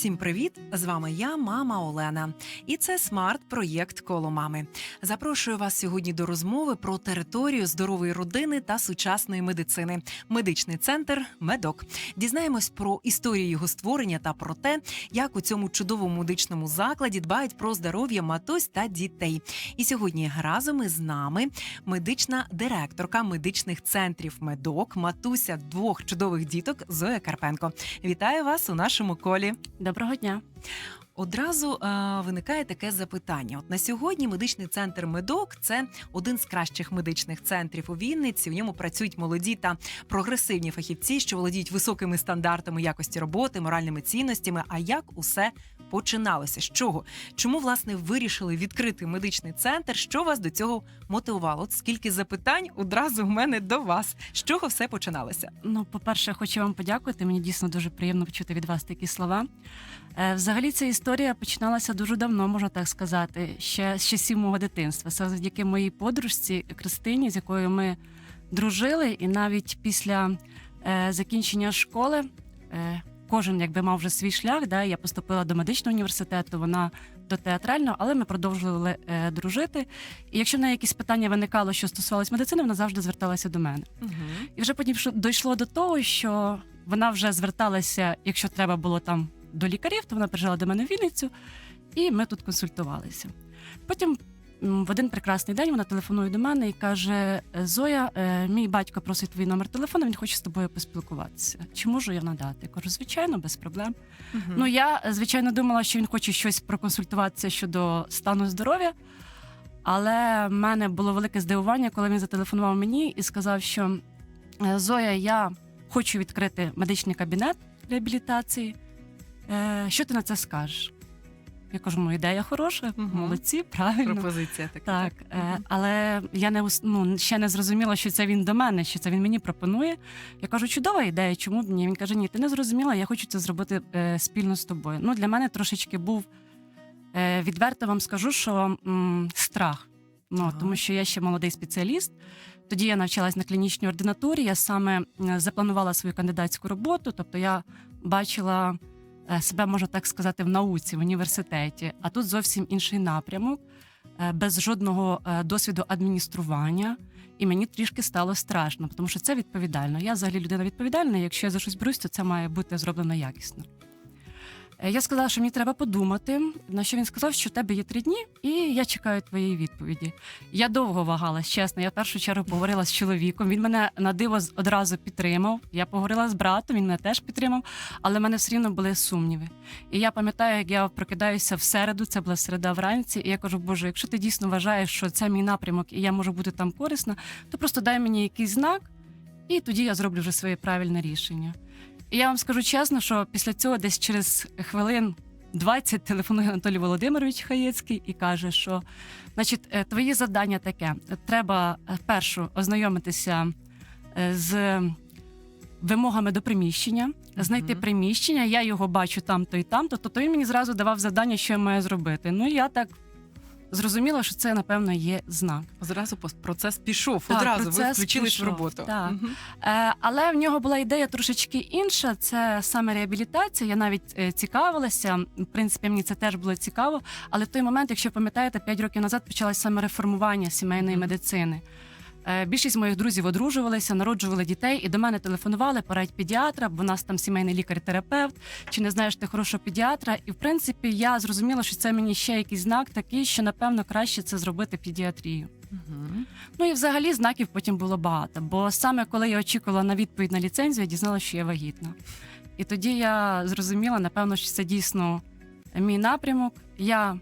Всім привіт! З вами я, мама Олена, і це смарт-проєкт коло мами. Запрошую вас сьогодні до розмови про територію здорової родини та сучасної медицини. Медичний центр Медок. Дізнаємось про історію його створення та про те, як у цьому чудовому медичному закладі дбають про здоров'я матусь та дітей. І сьогодні разом із нами медична директорка медичних центрів Медок, матуся двох чудових діток Зоя Карпенко. Вітаю вас у нашому колі. Доброго дня. Одразу е, виникає таке запитання. От на сьогодні медичний центр Медок це один з кращих медичних центрів у Вінниці. У ньому працюють молоді та прогресивні фахівці, що володіють високими стандартами якості роботи, моральними цінностями. А як усе починалося? З чого? Чому власне вирішили відкрити медичний центр? Що вас до цього мотивувало? От скільки запитань одразу в мене до вас. З чого все починалося? Ну, по-перше, хочу вам подякувати. Мені дійсно дуже приємно почути від вас такі слова. Е, Взагалі, ця історія починалася дуже давно, можна так сказати, ще з часів мого дитинства. Це завдяки моїй подружці Кристині, з якою ми дружили, і навіть після е, закінчення школи. Е, Кожен якби мав вже свій шлях. Да? Я поступила до медичного університету, вона до театрального, але ми продовжували е, дружити. І якщо в неї якісь питання виникало, що стосувалось медицини, вона завжди зверталася до мене. Угу. І вже потім дійшло до того, що вона вже зверталася, якщо треба було там до лікарів, то вона приїжджала до мене в Вінницю, і ми тут консультувалися. Потім в один прекрасний день вона телефонує до мене і каже: Зоя, е, мій батько просить твій номер телефону, він хоче з тобою поспілкуватися. Чи можу я надати? Я кажу, звичайно, без проблем. Ну я е, звичайно думала, що він хоче щось проконсультуватися щодо стану здоров'я. Але в мене було велике здивування, коли він зателефонував мені і сказав, що «Е, Зоя, я хочу відкрити медичний кабінет реабілітації. Що ти на це скажеш? Я кажу, ну ідея хороша, Мгм. молодці, правильно. пропозиція така. Так, е, Мгм. але я не ну, ще не зрозуміла, що це він до мене, що це він мені пропонує. Я кажу, чудова ідея, чому б ні? Він каже: Ні, ти не зрозуміла, я хочу це зробити е, спільно з тобою. Ну, для мене трошечки був е, відверто вам скажу, що м, страх. Ну, Ага. тому що я ще молодий спеціаліст. Тоді я навчалась на клінічній ординатурі. Я саме е, запланувала свою кандидатську роботу, тобто я бачила е, себе, можна так сказати, в науці, в університеті. А тут зовсім інший напрямок, е, без жодного е, досвіду адміністрування. І мені трішки стало страшно, тому що це відповідально. Я взагалі людина відповідальна. Якщо я за щось берусь, то це має бути зроблено якісно. Е, Я сказала, що мені треба подумати. На що він сказав, що в тебе є три дні, і я чекаю твоєї відповіді. Я довго вагалась, чесно. Я в першу чергу поговорила з чоловіком. Він мене на диво одразу підтримав. Я поговорила з братом, він мене теж підтримав, але в мене все рівно були сумніви. І я пам'ятаю, як я прокидаюся в середу, це була середа вранці, і я кажу, Боже, якщо ти дійсно вважаєш, що це мій напрямок і я можу бути там корисна, то просто дай мені якийсь знак, і тоді я зроблю вже своє правильне рішення. І я вам скажу чесно, що після цього десь через хвилин 20 телефонує Анатолій Володимирович Хаєцький і каже, що значить, е, твої завдання таке: треба е, першу ознайомитися е, з вимогами до приміщення, знайти приміщення. Я його бачу там-то і там-то. Тобто він мені зразу давав завдання, що я маю зробити. Ну я так зрозуміла, що це напевно є знак. Зразу процес пішов. Так, Одразу ви включились пішов, в роботу. так. Угу. Е, але в нього була ідея трошечки інша. Це саме реабілітація. Я навіть е, цікавилася. В принципі, мені це теж було цікаво. Але в той момент, якщо пам'ятаєте, 5 років назад почалось саме реформування сімейної угу. медицини. Е, Більшість моїх друзів одружувалися, народжували дітей, і до мене телефонували, порадь педіатра, бо у нас там сімейний лікар-терапевт, чи не знаєш ти хорошого педіатра. І в принципі я зрозуміла, що це мені ще якийсь знак такий, що напевно краще це зробити педіатрію. Мгм. Ну і взагалі знаків потім було багато. Бо саме коли я очікувала на відповідь на ліцензію, я дізналася, що я вагітна. І тоді я зрозуміла, напевно, що це дійсно мій напрямок. Я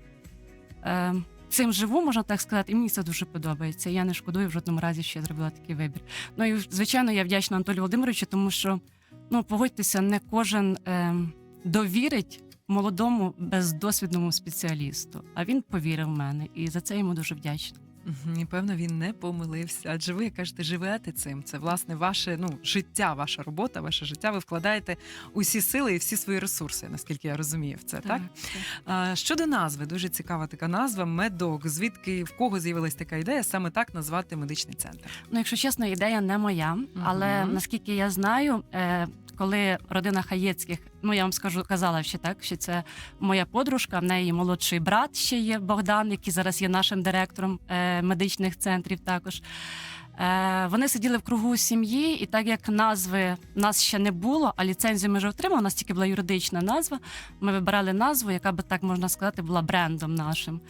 е, цим живу, можна так сказати, і мені це дуже подобається. Я не шкодую в жодному разі, що я зробила такий вибір. Ну і звичайно, я вдячна Анатолію Володимировичу, тому що ну погодьтеся, не кожен е, довірить молодому бездосвідному спеціалісту. А він повірив в мене, і за це йому дуже вдячна. Мгм, І певно, він не помилився. Адже ви як кажете, живете цим. Це власне ваше ну життя, ваша робота, ваше життя. Ви вкладаєте усі сили і всі свої ресурси, наскільки я розумію в це. Так, так. А, щодо назви, дуже цікава така назва медок. Звідки в кого з'явилась така ідея саме так назвати медичний центр? Ну, якщо чесно, ідея не моя, але Мгм. наскільки я знаю, е, коли родина Хаєцьких, ну я вам скажу, казала ще так, що це моя подружка, в неї молодший брат ще є Богдан, який зараз є нашим директором е, медичних центрів також. Е, Вони сиділи в кругу сім'ї, і так як назви нас ще не було, а ліцензію ми вже отримали, у нас тільки була юридична назва. Ми вибирали назву, яка би так можна сказати, була брендом нашим.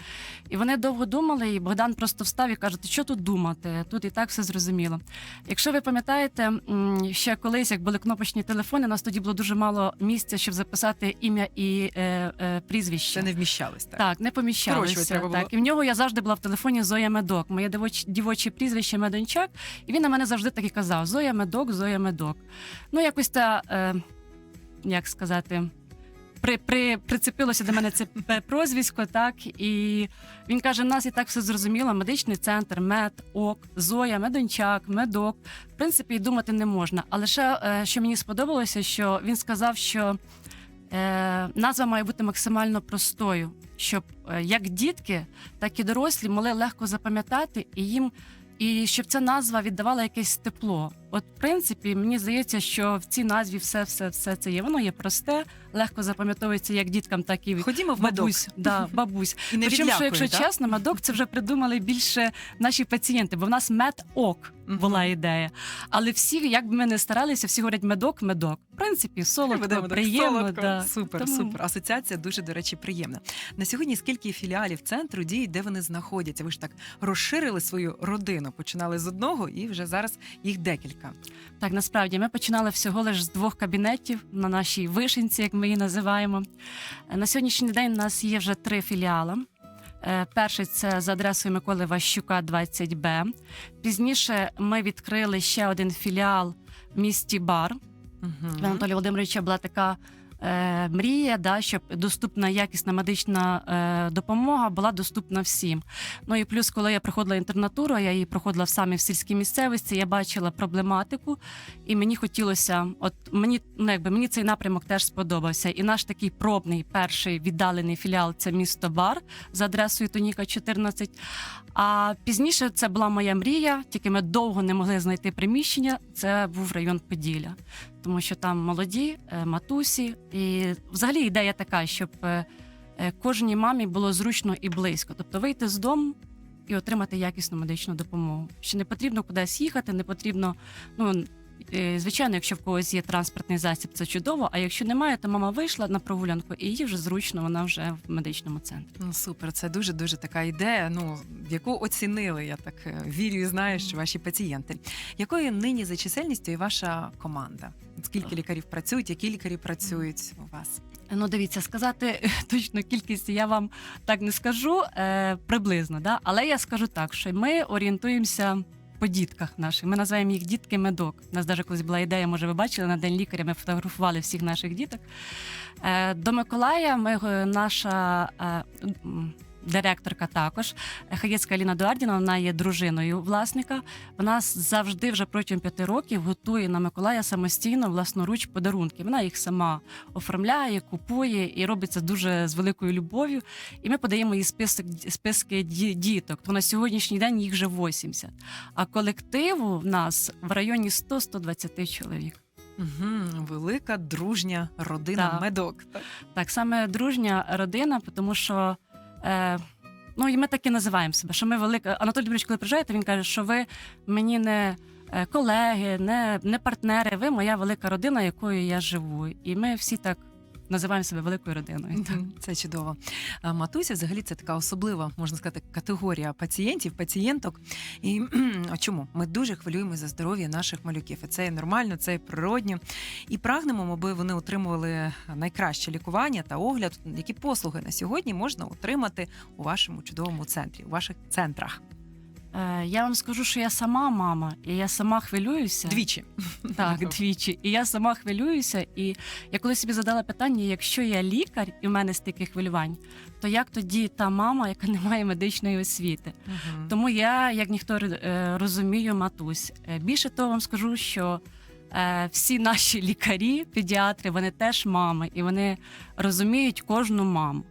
І вони довго думали, і Богдан просто встав і каже: Ти що тут думати? Тут і так все зрозуміло. Якщо ви пам'ятаєте, ще колись, як були кнопочні телефони, у нас тоді було дуже мало місця, щоб записати ім'я і е, е, прізвище. Це не вміщалось так. Так, не поміщалося. Треба було. Так. І в нього я завжди була в телефоні Зоя Медок. Моє дівоче прізвище Медончак. І він на мене завжди так і казав: Зоя Медок, Зоя Медок. Ну, якось та, е, як сказати. При, при, прицепилося до мене це прозвисько, так і він каже: в нас і так все зрозуміло. Медичний центр, мед, ок, Зоя, медончак, медок. В принципі, і думати не можна. Але ще е, що мені сподобалося, що він сказав, що е, назва має бути максимально простою, щоб е, як дітки, так і дорослі могли легко запам'ятати і їм. І щоб ця назва віддавала якесь тепло. От, в принципі, мені здається, що в цій назві все, все, все це є. Воно є просте, легко запам'ятовується як діткам, так і Ходімо в медок. бабусь. Да, бабусь. І не Причому, що, відлякує, якщо так? чесно, медок це вже придумали більше наші пацієнти, бо в нас мед-ок була ідея. Але всі, як би ми не старалися, всі говорять медок, медок. В принципі, солодко, Ведемо так приємно. солодко. Да. Супер, Тому- супер. Асоціація дуже, до речі, приємна. На сьогодні скільки філіалів центру діють, де вони знаходяться? Ви ж так розширили свою родину. Починали з одного, і вже зараз їх декілька. Так, насправді ми починали всього лише з двох кабінетів на нашій вишенці, як ми її називаємо. На сьогоднішній день у нас є вже три філіали. Е, Перший це за адресою Миколи Ващука, 20Б. Пізніше ми відкрили ще один філіал в місті Бар. Угу. Анатолія Володимировича була така е, мрія, да, щоб доступна якісна медична е, допомога була доступна всім. Ну і плюс, коли я проходила інтернатуру, я її проходила в самі в сільській місцевості, я бачила проблематику, і мені хотілося, от мені ну, якби мені цей напрямок теж сподобався. І наш такий пробний перший віддалений філіал це місто Бар за адресою Тоніка 14. А пізніше це була моя мрія, тільки ми довго не могли знайти приміщення. Це був район Поділля тому що там молоді е, матусі. І взагалі ідея така, щоб е, е, кожній мамі було зручно і близько. Тобто вийти з дому і отримати якісну медичну допомогу. Ще не потрібно кудись їхати, не потрібно. Ну звичайно, якщо в когось є транспортний засіб, це чудово. А якщо немає, то мама вийшла на прогулянку, і їй вже зручно, вона вже в медичному центрі. Ну, супер, це дуже дуже така ідея. Ну яку оцінили, я так е, вірю і знаю, що ваші пацієнти. Якою нині за чисельністю і ваша команда? Скільки лікарів працюють, які лікарі працюють у вас? Ну, дивіться, сказати точну кількість я вам так не скажу е, приблизно, да? але я скажу так, що ми орієнтуємося по дітках наших. Ми називаємо їх дітки медок. У нас навіть колись була ідея, може, ви бачили на день лікаря. Ми фотографували всіх наших діток. Е, до Миколая ми е, наша. Директорка також Хаєцька Аліна Дуардіна, вона є дружиною власника. Вона завжди вже протягом п'яти років готує на Миколая самостійно власноруч подарунки. Вона їх сама оформляє, купує і робить це дуже з великою любов'ю. І ми подаємо їй список списки діток. То на сьогоднішній день їх вже 80. А колективу в нас в районі 100-120 чоловік. Угу, велика дружня родина Так. медок. Так. Так, саме дружня родина, тому що. Е, Ну, і ми так і називаємо себе, що ми велика. Анатолій Дмитрович, коли приїжджаєте, він каже, що ви мені не е, колеги, не, не партнери, ви моя велика родина, якою я живу. І ми всі так називаємо себе великою родиною. Так. Мгм, Це чудово. А Матуся, взагалі, це така особлива, можна сказати, категорія пацієнтів, пацієнток. І чому? Ми дуже хвилюємося за здоров'я наших малюків. І це нормально, це природньо. І прагнемо, аби вони отримували найкраще лікування та огляд, які послуги на сьогодні можна отримати у вашому чудовому центрі, у ваших центрах. Е, Я вам скажу, що я сама мама, і я сама хвилююся. Двічі. Так, двічі. І я сама хвилююся. І я коли собі задала питання: якщо я лікар і в мене стільки хвилювань, то як тоді та мама, яка не має медичної освіти? Мгм. Тому я, як ніхто е, розумію, матусь. Е, Більше того, вам скажу, що всі наші лікарі, педіатри, вони теж мами, і вони розуміють кожну маму.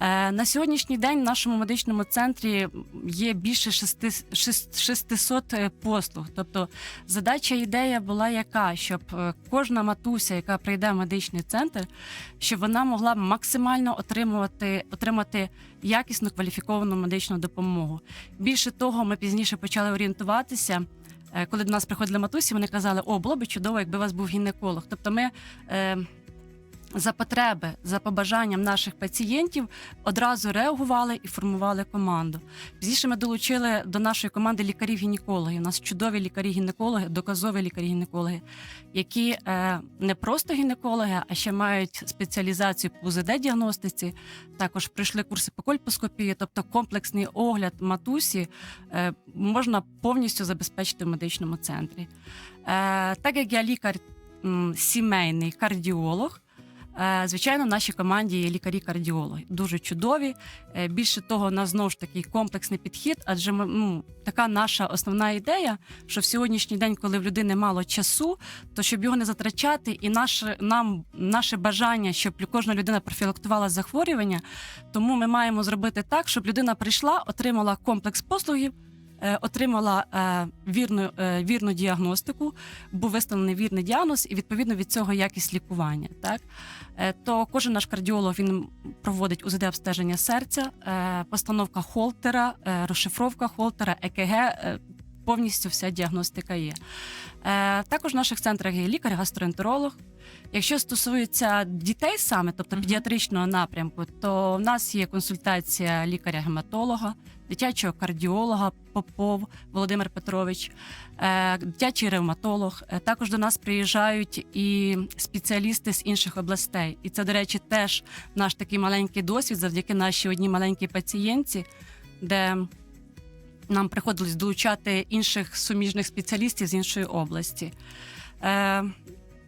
Е, На сьогоднішній день в нашому медичному центрі є більше шести- шест- 600 е, послуг. Тобто задача ідея була яка, щоб е, кожна матуся, яка прийде в медичний центр, щоб вона могла максимально отримувати, отримати якісну кваліфіковану медичну допомогу. Більше того, ми пізніше почали орієнтуватися. Коли до нас приходили матусі, вони казали, о, було б чудово, якби у вас був гінеколог. Тобто ми за потреби, за побажанням наших пацієнтів одразу реагували і формували команду. Пізніше ми долучили до нашої команди лікарів-гінекологів. У нас чудові лікарі-гінекологи, доказові лікарі-гінекологи, які е, не просто гінекологи, а ще мають спеціалізацію по УЗД-діагностиці. Також пройшли курси по кольпоскопії, тобто комплексний огляд матусі е, можна повністю забезпечити в медичному центрі. Е, так як я лікар сімейний кардіолог. Е, Звичайно, в нашій команді є лікарі-кардіологи, дуже чудові. Е, Більше того, у нас знову ж таки комплексний підхід, адже ми ну, така наша основна ідея, що в сьогоднішній день, коли в людини мало часу, то щоб його не затрачати, і наше нам наше бажання, щоб кожна людина профілактувала захворювання, тому ми маємо зробити так, щоб людина прийшла, отримала комплекс послугів. Е, Отримала е, вірну, е, вірну діагностику, був виставлений вірний діагноз, і відповідно від цього якість лікування. Так то кожен наш кардіолог він проводить УЗД обстеження серця, постановка холтера, розшифровка холтера, ЕКГ. Повністю вся діагностика є. Е, також в наших центрах є лікар-гастроентеролог. Якщо стосується дітей саме, тобто педіатричного напрямку, то в нас є консультація лікаря-гематолога, дитячого кардіолога Попов Володимир Петрович, е, дитячий ревматолог. Е, Також до нас приїжджають і спеціалісти з інших областей. І це, до речі, теж наш такий маленький досвід завдяки нашій одній маленькій пацієнтці, де нам приходилось долучати інших суміжних спеціалістів з іншої області.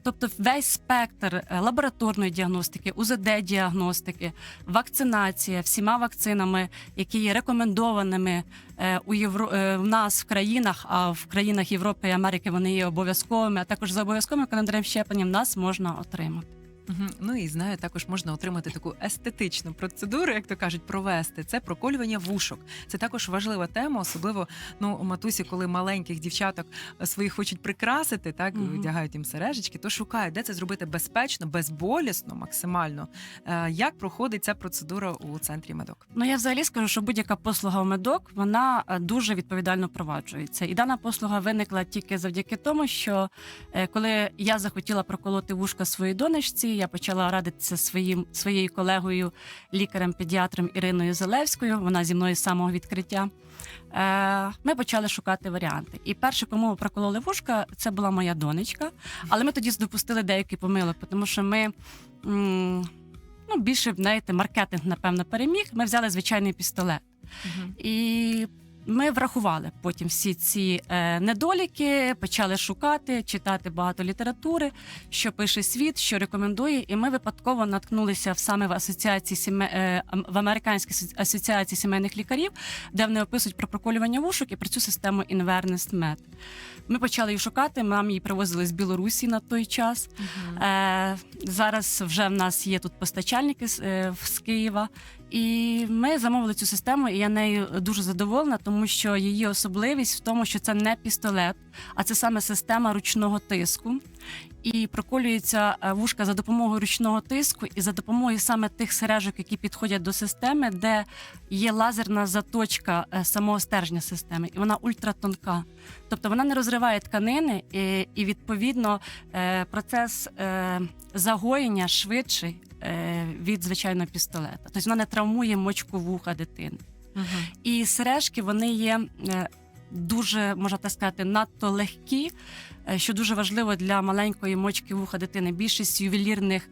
Тобто весь спектр е, лабораторної діагностики, УЗД-діагностики, вакцинація всіма вакцинами, які є рекомендованими е, у Євро... е, в нас в країнах, а в країнах Європи і Америки вони є обов'язковими, а також за обов'язковим календарем щеплення в нас можна отримати. Мгм. Ну і знаю, також можна отримати таку естетичну процедуру, як то кажуть, провести. Це проколювання вушок. Це також важлива тема, особливо ну у матусі, коли маленьких дівчаток е, своїх хочуть прикрасити, так Мгм. вдягають їм сережечки, то шукають, де це зробити безпечно, безболісно, максимально. Е, Як проходить ця процедура у центрі медок? Ну я взагалі скажу, що будь-яка послуга в медок вона е, дуже відповідально впроваджується. І дана послуга виникла тільки завдяки тому, що е, коли я захотіла проколоти вушка своїй донечці, я почала радитися своїм своєю колегою, лікарем-педіатром Іриною Залевською. Вона зі мною з самого відкриття. Е, Ми почали шукати варіанти. І перше, кому ми прокололи вушка, це була моя донечка. Але ми тоді допустили деякі помилок, тому що ми. Ну, більше знаєте, маркетинг, напевно, переміг. Ми взяли звичайний пістолет. І ми врахували потім всі ці е, недоліки, почали шукати, читати багато літератури, що пише світ, що рекомендує. І ми випадково наткнулися в саме в асоціації сіме, е, в американській асоціації сімейних лікарів, де вони описують про проколювання вушок і про цю систему Inverness Med. Ми почали її шукати. Нам її привозили з Білорусі на той час. Е, зараз вже в нас є тут постачальники з Києва. І ми замовили цю систему, і я нею дуже задоволена, тому що її особливість в тому, що це не пістолет, а це саме система ручного тиску. І проколюється е, вушка за допомогою ручного тиску і за допомогою саме тих сережок, які підходять до системи, де є лазерна заточка е, самого стержня системи, і вона ультратонка. Тобто вона не розриває тканини, і, і відповідно е, процес загоєння швидший від звичайного пістолета. Тобто вона не травмує мочку вуха дитини. Мгм. І сережки вони є. Дуже можна так сказати, надто легкі, е, що дуже важливо для маленької мочки вуха дитини. Більшість ювелірних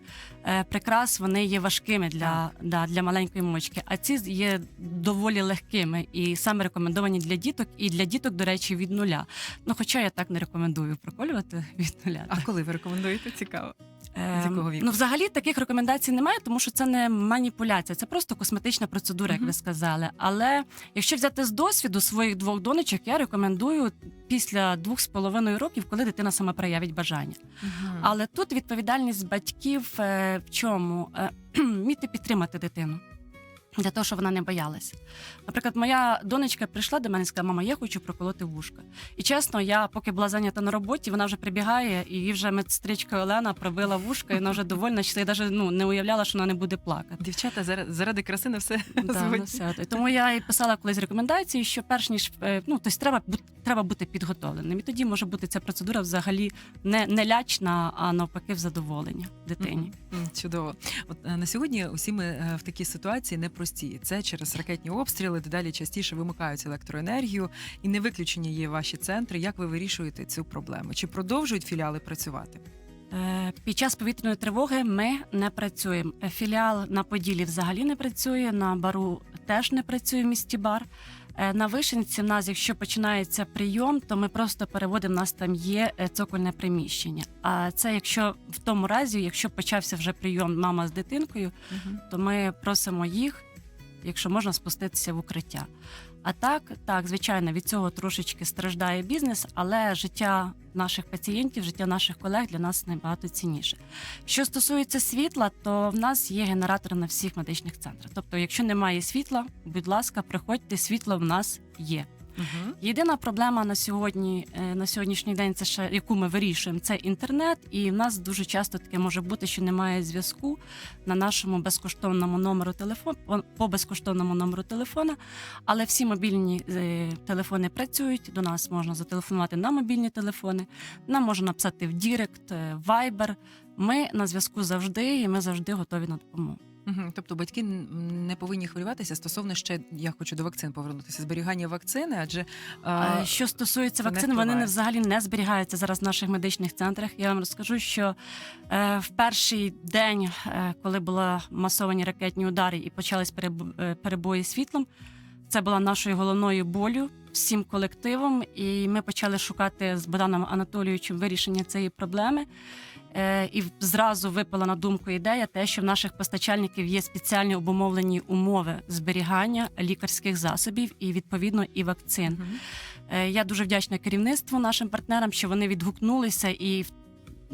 е, прикрас вони є важкими для, да, для маленької мочки, а ці є доволі легкими і саме рекомендовані для діток, і для діток, до речі, від нуля. Ну, хоча я так не рекомендую проколювати від нуля. А коли ви рекомендуєте? Цікаво. З Ем, якого віку? Ну, взагалі таких рекомендацій немає, тому що це не маніпуляція, це просто косметична процедура, як ви сказали. Але якщо взяти з досвіду своїх двох донечок, я рекомендую після двох з половиною років, коли дитина сама проявить бажання. Але тут відповідальність батьків е, в чому? Е, Вміти підтримати дитину. Для того, щоб вона не боялася. Наприклад, моя донечка прийшла до мене і сказала, мама, я хочу проколоти вушка. І чесно, я поки була зайнята на роботі, вона вже прибігає, і їй вже медсестричка Олена пробила вушка, і вона вже довольна, що я навіть ну, не уявляла, що вона не буде плакати. Дівчата заради, заради краси на все Да, згодні. все. Тому я і писала колись рекомендації, що перш ніж е, ну, тобто треба, треба бути підготовленим. І тоді може бути ця процедура взагалі не, не лячна, а навпаки, в задоволення дитині. Чудово. От е, на сьогодні усі ми е, в такій ситуації непрості. Це через ракетні обстріли, дедалі частіше вимикають електроенергію, і не виключені є ваші центри. Як ви вирішуєте цю проблему? Чи продовжують філіали працювати? Е, Під час повітряної тривоги ми не працюємо. Е, Філіал на Поділі взагалі не працює, на бару теж не працює в місті бар. Е, На вишенці в нас, якщо починається прийом, то ми просто переводимо. У нас там є цокольне приміщення. А це якщо в тому разі, якщо почався вже прийом мама з дитинкою, то ми просимо їх, якщо можна, спуститися в укриття. А так, так, звичайно, від цього трошечки страждає бізнес, але життя наших пацієнтів, життя наших колег для нас набагато цінніше. Що стосується світла, то в нас є генератори на всіх медичних центрах. Тобто, якщо немає світла, будь ласка, приходьте, світло в нас є. Угу. Єдина проблема на сьогодні, е, на сьогоднішній день, це ще яку ми вирішуємо, це інтернет. І в нас дуже часто таке може бути, що немає зв'язку на нашому безкоштовному номеру телефону по безкоштовному номеру телефона. Але всі мобільні е, телефони працюють. До нас можна зателефонувати на мобільні телефони. Нам можна написати в Дірект, е, Viber. Ми на зв'язку завжди, і ми завжди готові на допомогу. Угу. Тобто батьки не повинні хвилюватися стосовно ще я хочу до вакцин повернутися. Зберігання вакцини, адже а, Що стосується вакцин, не вони не взагалі не зберігаються зараз в наших медичних центрах. Я вам розкажу, що е, в перший день, е, коли були масовані ракетні удари і почались е, перебої світлом, це була нашою головною болю всім колективом, і ми почали шукати з Богданом Анатолійовичем вирішення цієї проблеми. Е, І зразу випала на думку ідея, те, що в наших постачальників є спеціальні обумовлені умови зберігання лікарських засобів і відповідно і вакцин. Мгм. Е, Я дуже вдячна керівництву нашим партнерам, що вони відгукнулися і.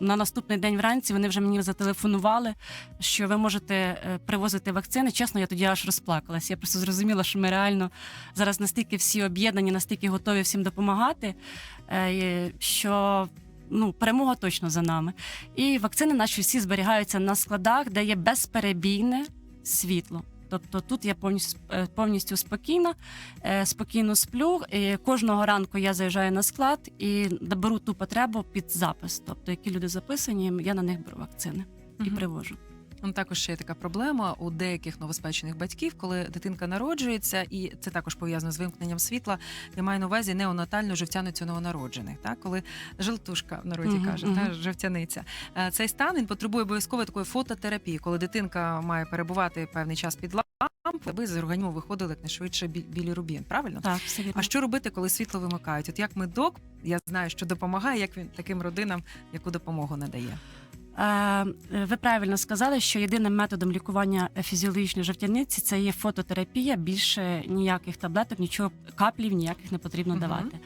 На наступний день вранці вони вже мені зателефонували, що ви можете е, привозити вакцини. Чесно, я тоді аж розплакалась. Я просто зрозуміла, що ми реально зараз настільки всі об'єднані, настільки готові всім допомагати, е, що ну, перемога точно за нами. І вакцини наші всі зберігаються на складах, де є безперебійне світло. Тобто тут я повністю е, повністю спокійна, е, спокійно сплю. І кожного ранку я заїжджаю на склад і беру ту потребу під запис. Тобто, які люди записані, я на них беру вакцини і угу. привожу. Ну, Також ще є така проблема у деяких новоспечених батьків, коли дитинка народжується, і це також пов'язано з вимкненням світла. Я маю на увазі неонатальну жовтяницю новонароджених, так коли желтушка в народі Мгм, каже, мгм. та жовтяниця. Е, Цей стан він потребує обов'язково такої фототерапії, коли дитинка має перебувати певний час під лампою, аби з організму виходили якнайшвидше бі- білі рубін. Правильно? Так, все вірно. А що робити, коли світло вимикають? От як медок, я знаю, що допомагає, як він таким родинам яку допомогу надає. Е, Ви правильно сказали, що єдиним методом лікування фізіологічної жовтяниці це є фототерапія. Більше ніяких таблеток, нічого каплів ніяких не потрібно давати.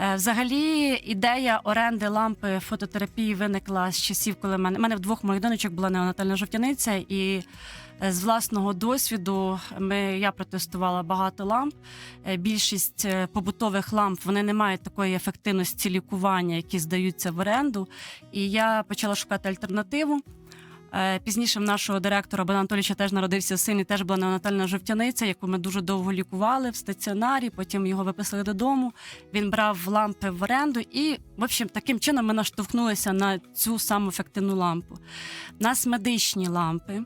Е, Взагалі, ідея оренди лампи фототерапії виникла з часів, коли в мене, в мене в двох моїх донечок була неонатальна жовтяниця, і е, з власного досвіду ми, я протестувала багато ламп. Е, Більшість е, побутових ламп вони не мають такої ефективності лікування, які здаються в оренду. І я почала шукати альтернативу. Е, Пізніше в нашого директора Богдана Анатолійовича теж народився син і теж була неонатальна жовтяниця, яку ми дуже довго лікували в стаціонарі. Потім його виписали додому. Він брав лампи в оренду, і в общем, таким чином ми наштовхнулися на цю саму ефективну лампу. У нас медичні лампи.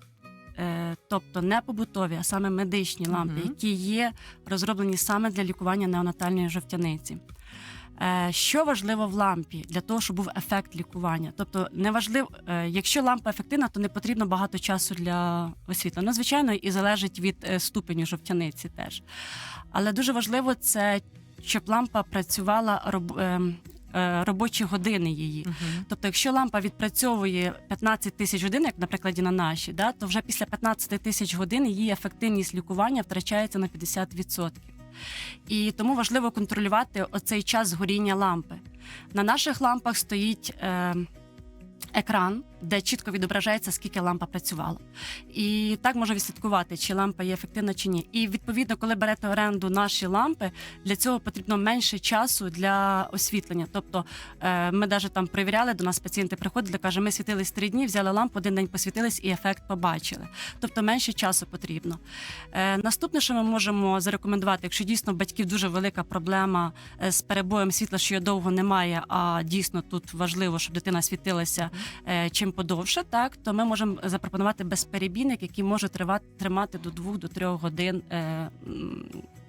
Е, тобто не побутові, а саме медичні лампи, Мгм. які є розроблені саме для лікування неонатальної жовтяниці. Е, Що важливо в лампі для того, щоб був ефект лікування? Тобто, неважливо, е, якщо лампа ефективна, то не потрібно багато часу для освітлення. Ну, звичайно, і залежить від ступеню жовтяниці теж. Але дуже важливо це, щоб лампа працювала ем, робочі години її. Мгм. Тобто, якщо лампа відпрацьовує 15 тисяч годин, як на прикладі на наші, да, то вже після 15 тисяч годин її ефективність лікування втрачається на 50%. І тому важливо контролювати оцей час згоріння лампи. На наших лампах стоїть е, екран, де чітко відображається, скільки лампа працювала. І так можна відслідкувати, чи лампа є ефективна чи ні. І відповідно, коли берете оренду наші лампи, для цього потрібно менше часу для освітлення. Тобто е, ми навіть там перевіряли, до нас пацієнти приходили, каже, ми світились три дні, взяли лампу, один день посвітились і ефект побачили. Тобто менше часу потрібно. Е, наступне, що ми можемо зарекомендувати, якщо дійсно батьків дуже велика проблема е, з перебоєм світла, що його довго немає, а дійсно тут важливо, щоб дитина світилася е, подовше, так то ми можемо запропонувати безперебійник, який може тривати тримати до 2-3 годин е,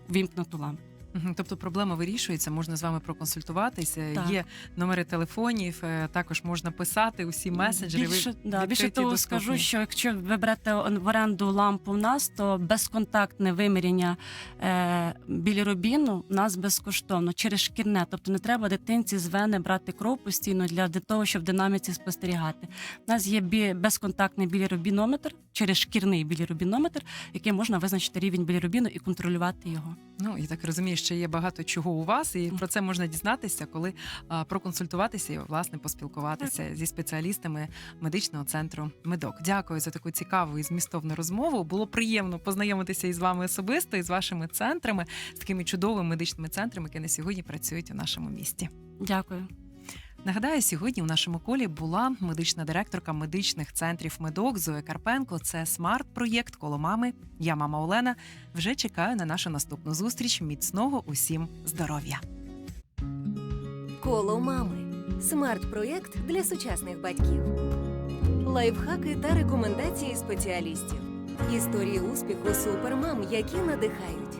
вімкнуту лампу. Мгм. Тобто проблема вирішується, можна з вами проконсультуватися. Так. Є номери телефонів, е, також можна писати усі месенджери. ви Більше, да, більше відкриті, того доступні. скажу, що якщо ви берете он- в оренду лампу в нас, то безконтактне виміряння е, білірубіну у нас безкоштовно через шкірне. Тобто не треба дитинці з вени брати кров постійно для для того, щоб в динаміці спостерігати. У нас є бі, безконтактний білірубінометр через шкірний білірубінометр, який можна визначити рівень білірубіну і контролювати його. Ну я так розумію, що є багато чого у вас, і про це можна дізнатися, коли проконсультуватися і власне поспілкуватися зі спеціалістами медичного центру Медок. Дякую за таку цікаву і змістовну розмову. Було приємно познайомитися із вами особисто і з вашими центрами, з такими чудовими медичними центрами, які на сьогодні працюють у нашому місті. Дякую. Нагадаю, сьогодні у нашому колі була медична директорка медичних центрів Медок Зоя Карпенко. Це смарт-проєкт коло мами. Я мама Олена. Вже чекаю на нашу наступну зустріч. Міцного усім здоров'я! Коло мами. Смарт-проєкт для сучасних батьків. Лайфхаки та рекомендації спеціалістів. Історії успіху супермам, які надихають.